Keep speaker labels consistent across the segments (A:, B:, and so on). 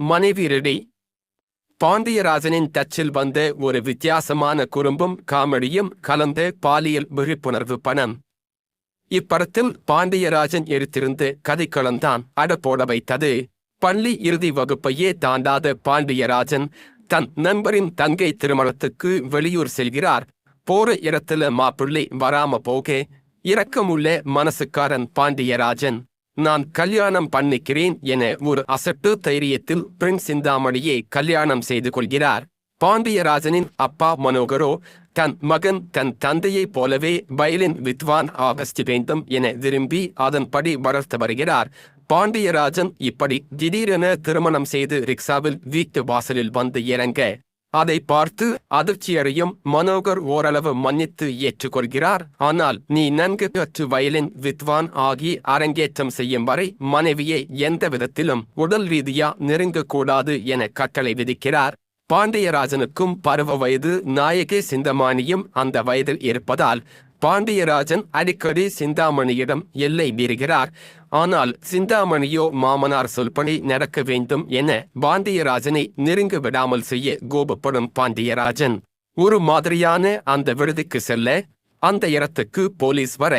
A: மனைவி ரெடி. பாண்டியராஜனின் டச்சில் வந்த ஒரு வித்தியாசமான குறும்பும் காமெடியும் கலந்த பாலியல் விழிப்புணர்வு பணம். இப்படத்தில் பாண்டியராஜன் எடுத்திருந்து கதைக்களம்தான் அடப்போட வைத்தது. பள்ளி இறுதி வகுப்பையே தாண்டாத பாண்டியராஜன் தன் நண்பரின் தங்கை திருமணத்துக்கு வெளியூர் செல்கிறார். போற இடத்துல மாப்பிள்ளை வராம போக இரக்கமுள்ள மனசுக்காரன் பாண்டியராஜன். நான் கல்யாணம் பண்ணிக்கிறேன் என ஒரு அசட்டு தைரியத்தில் பெண் சிந்தாமணியை கல்யாணம் செய்து கொள்கிறார். பாண்டியராஜனின் அப்பா மனோகரோ தன் மகன் தன் தந்தையைப் போலவே வயலின் வித்வான் ஆகஸ்ட் வேண்டும் என விரும்பி அதன்படி வளர்த்து வருகிறார். பாண்டியராஜன் இப்படி திடீரென திருமணம் செய்து ரிக்ஷாவில் வீட்டு வாசலில் வந்து இறங்க அதை பார்த்து அதிர்ச்சியடையும் மனோகர் ஓரளவு மன்னித்து ஏற்றுக்கொள்கிறார். ஆனால் நீ நன்கு கற்று வயலின் வித்வான் ஆகி அரங்கேற்றம் செய்யும் வரை மனைவியை எந்த விதத்திலும் உடல் ரீதியா நெருங்கக்கூடாது என கட்டளை விதிக்கிறார். பாண்டியராஜனுக்கும் பருவ வயது நாயகி சிந்தமானியும் அந்த வயதில் இருப்பதால் பாண்டியராஜன் அடிக்கடி சிந்தாமணியிடம் எல்லை மீறுகிறார். ஆனால் சிந்தாமணியோ மாமனார் சொல்படி நடக்க வேண்டும் என பாண்டியராஜனை நெருங்க விடாமல் செய்ய கோபப்படும் பாண்டியராஜன். ஒரு மாதிரியான அந்த விருதுக்கு செல்ல அந்த இடத்துக்கு போலீஸ் வர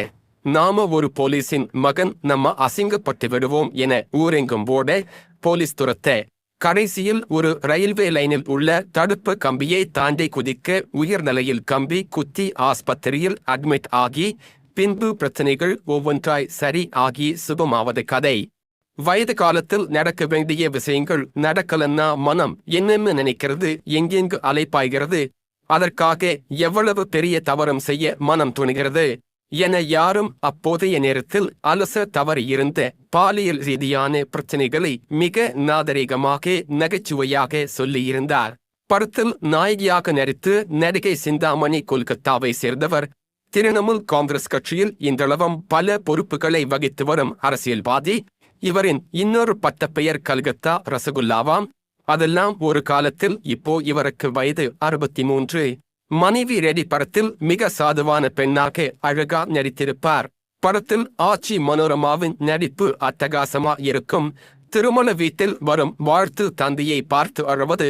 A: நாம ஒரு போலீஸின் மகன் நம்ம அசிங்கப்பட்டு விடுவோம் என ஊரெங்கும் போட போலீஸ் துரத்த கடைசியில் ஒரு ரயில்வே லைனில் உள்ள தடுப்பு கம்பியை தாண்டி குதிக்க உயர்நிலையில் கம்பி குத்தி ஆஸ்பத்திரியில் அட்மிட் ஆகி பின்பு பிரச்சனைகள் ஒவ்வொன்றாய் சரி ஆகி சுபமாவது கதை. வயது காலத்தில் நடக்க வேண்டிய விஷயங்கள் நடக்கலன்னா மனம் என்னென்னு நினைக்கிறது எங்கெங்கு அலைப்பாய்கிறது அதற்காக எவ்வளவு பெரிய தவறும் செய்ய மனம் துணிகிறது. என யாரும் அப்போதைய நேரத்தில் அலச தவறியிருந்த பாலியல் ரீதியான பிரச்சனைகளை மிக நாகரிகமாக நகைச்சுவையாக சொல்லியிருந்தார். படத்தில் நாயகியாக நடித்து நடிகை சிந்தாமணி கொல்கத்தாவை சேர்ந்தவர். திரிணாமுல் காங்கிரஸ் கட்சியில் இன்றளவும் பல பொறுப்புகளை வகித்து வரும் அரசியல்வாதி. இவரின் இன்னொரு பட்டப்பெயர் கல்கத்தா ரசகுல்லாவாம். அதெல்லாம் ஒரு காலத்தில் இப்போ இவருக்கு வயது அறுபத்தி மூன்று. மனைவி ரெடி படத்தில் மிக சாதுவான பெண்ணாக அழகா நடித்திருப்பார். படத்தில் ஆச்சி மனோரமாவின் நடிப்பு அட்டகாசமா இருக்கும். திருமண வீட்டில் வரும் வாழ்த்து தந்தையை பார்த்து அழுவது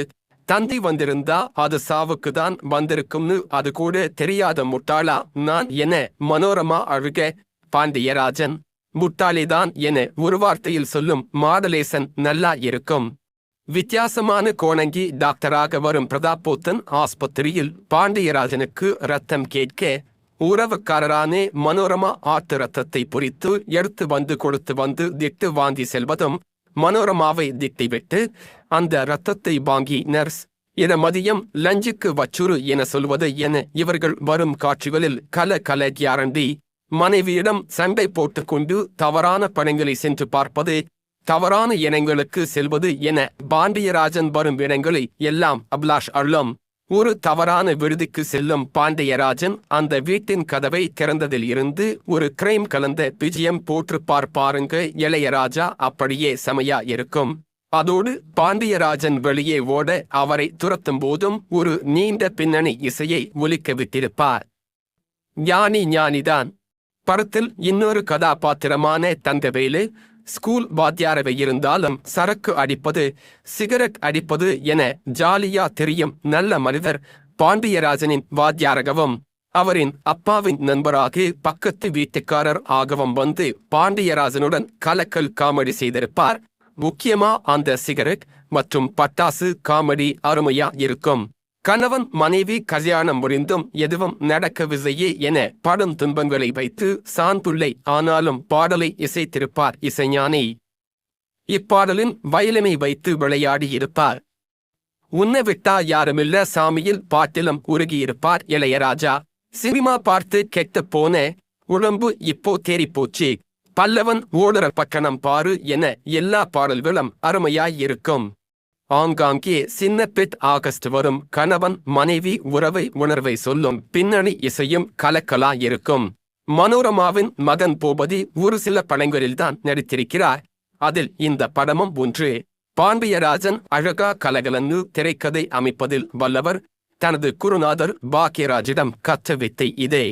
A: தந்தி வந்திருந்தா அது சாவுக்கு தான் வந்திருக்கும்னு அது கூட தெரியாத முட்டாளா நான் என மனோரமா அழுக பாண்டியராஜன் முட்டாளிதான் என ஒரு வார்த்தையில் சொல்லும் மாடலேசன் நல்லா இருக்கும். வித்தியாசமான கோணங்கி டாக்டராக வரும் பிரதாப்போத்தன் ஆஸ்பத்திரியில் பாண்டியராஜனுக்கு ரத்தம் கேட்க உறவுக்காரரான மனோரமா ஆட்டு ரத்தத்தை பொறித்து எடுத்து வந்து கொடுத்து வந்து திட்டு வாங்கி செல்வதும் மனோரமாவை திட்டிவிட்டு அந்த ரத்தத்தை வாங்கி நர்ஸ் என மதியம் லஞ்சுக்கு வச்சுரு என சொல்வது என இவர்கள் வரும் காட்சிகளில் கல கல கியாரண்டி மனைவியிடம் சண்டை போட்டுக்கொண்டு தவறான படங்களை சென்று பார்ப்பது தவறான இனங்களுக்கு செல்வது என பாண்டியராஜன் வரும் இடங்களை எல்லாம் அபிலாஷ் அருளும். ஒரு தவறான விடுதிக்கு செல்லும் பாண்டியராஜன் அந்த வீட்டின் கதவை திறந்ததில் இருந்து ஒரு கிரைம் கலந்த விஜயம் போற்று பார்ப்பாருங்க இளையராஜா அப்படியே செமையா இருக்கும். அதோடு பாண்டியராஜன் வெளியே ஓட அவரை துரத்தும் போதும் ஒரு நீண்ட பின்னணி இசையை ஒலிக்க விட்டிருப்பார். ஞானி ஞானிதான். படத்தில் இன்னொரு கதாபாத்திரமான தங்கவேலு ஸ்கூல் வாத்தியாரவை இருந்தாலும் சரக்கு அடிப்பது சிகரெட் அடிப்பது என ஜாலியா தெரியும் நல்ல மனிதர் பாண்டியராஜனின் வாத்தியாரகவும் அவரின் அப்பாவின் நண்பராக பக்கத்து வீட்டுக்காரர் ஆகவும் வந்து பாண்டியராஜனுடன் கலக்கல் காமெடி செய்திருப்பார். முக்கியமா அந்த சிகரெட் மற்றும் பட்டாசு காமெடி அருமையா இருக்கும். கணவன் மனைவி கல்யாணம் முடிந்தும் எதுவும் நடக்கவில்லையே என படும் துன்பங்களை வைத்து சாந்துள்ளை ஆனாலும் பாடலை இசைத்திருப்பார் இசைஞானி. இப்பாடலின் வயலினை வைத்து விளையாடி இருப்பார் விட்டா யாருமில்ல சாமியில் பாட்டிலும் உருகியிருப்பார் இளையராஜா. சினிமா பார்த்து கெட்டு போன உடம்பு இப்போ தேறிப்போச்சு. பல்லவன் ஓடுற பக்கணம் பாரு என எல்லா பாடல்களும் அருமையாயிருக்கும். ஆங்காங்கே சின்ன பெட் ஆகஸ்ட் வரும் கணவன் மனைவி உறவை உணர்வை சொல்லும் பின்னணி இசையும் கலக்கலா இருக்கும் மனோரமாவின் மகன் பூபதி ஒரு சில படங்களில்தான் நடித்திருக்கிறார். அதில் இந்த படமும் ஒன்று. பாண்டியராஜன் அழகா கலகலன்னு திரைக்கதை அமைப்பதில் வல்லவர். தனது குருநாதர் பாக்யராஜிடம் கற்ற வித்தை இதே.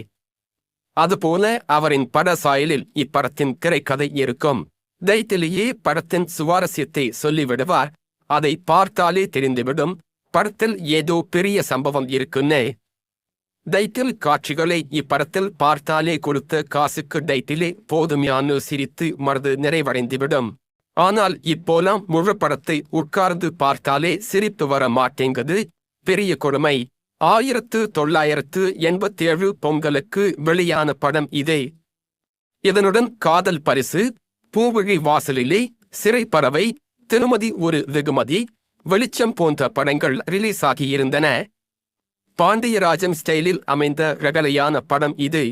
A: அதுபோல அவரின் பட சாயலில் இப்படத்தின் திரைக்கதை இருக்கும். தைத்திலேயே படத்தின் சுவாரஸ்யத்தை சொல்லிவிடுவார். அதை பார்த்தாலே தெரிந்துவிடும். படத்தில் ஏதோ பெரிய சம்பவம் இருக்குன்னே. டைட்டில் காட்சிகளை இப்படத்தில் பார்த்தாலே கொடுத்த காசுக்கு டைட்டிலே போதுமையானு சிரித்து மனது நிறைவடைந்துவிடும். ஆனால் இப்போலாம் முழு படத்தை உட்கார்ந்து பார்த்தாலே சிரித்து வர மாட்டேங்குது. பெரிய கொடுமை. ஆயிரத்து தொள்ளாயிரத்து எண்பத்தேழு பொங்கலுக்கு வெளியான படம் இதே. இதனுடன் காதல் பரிசு பூவிழி வாசலிலே சிறைப்பறவை திருமதி ஒரு வெகுமதி வெளிச்சம் போன்ற படங்கள் ரிலீஸ் ஆகியிருந்தன. பாண்டியராஜன் ஸ்டைலில் அமைந்த ரகலையான படம் இது.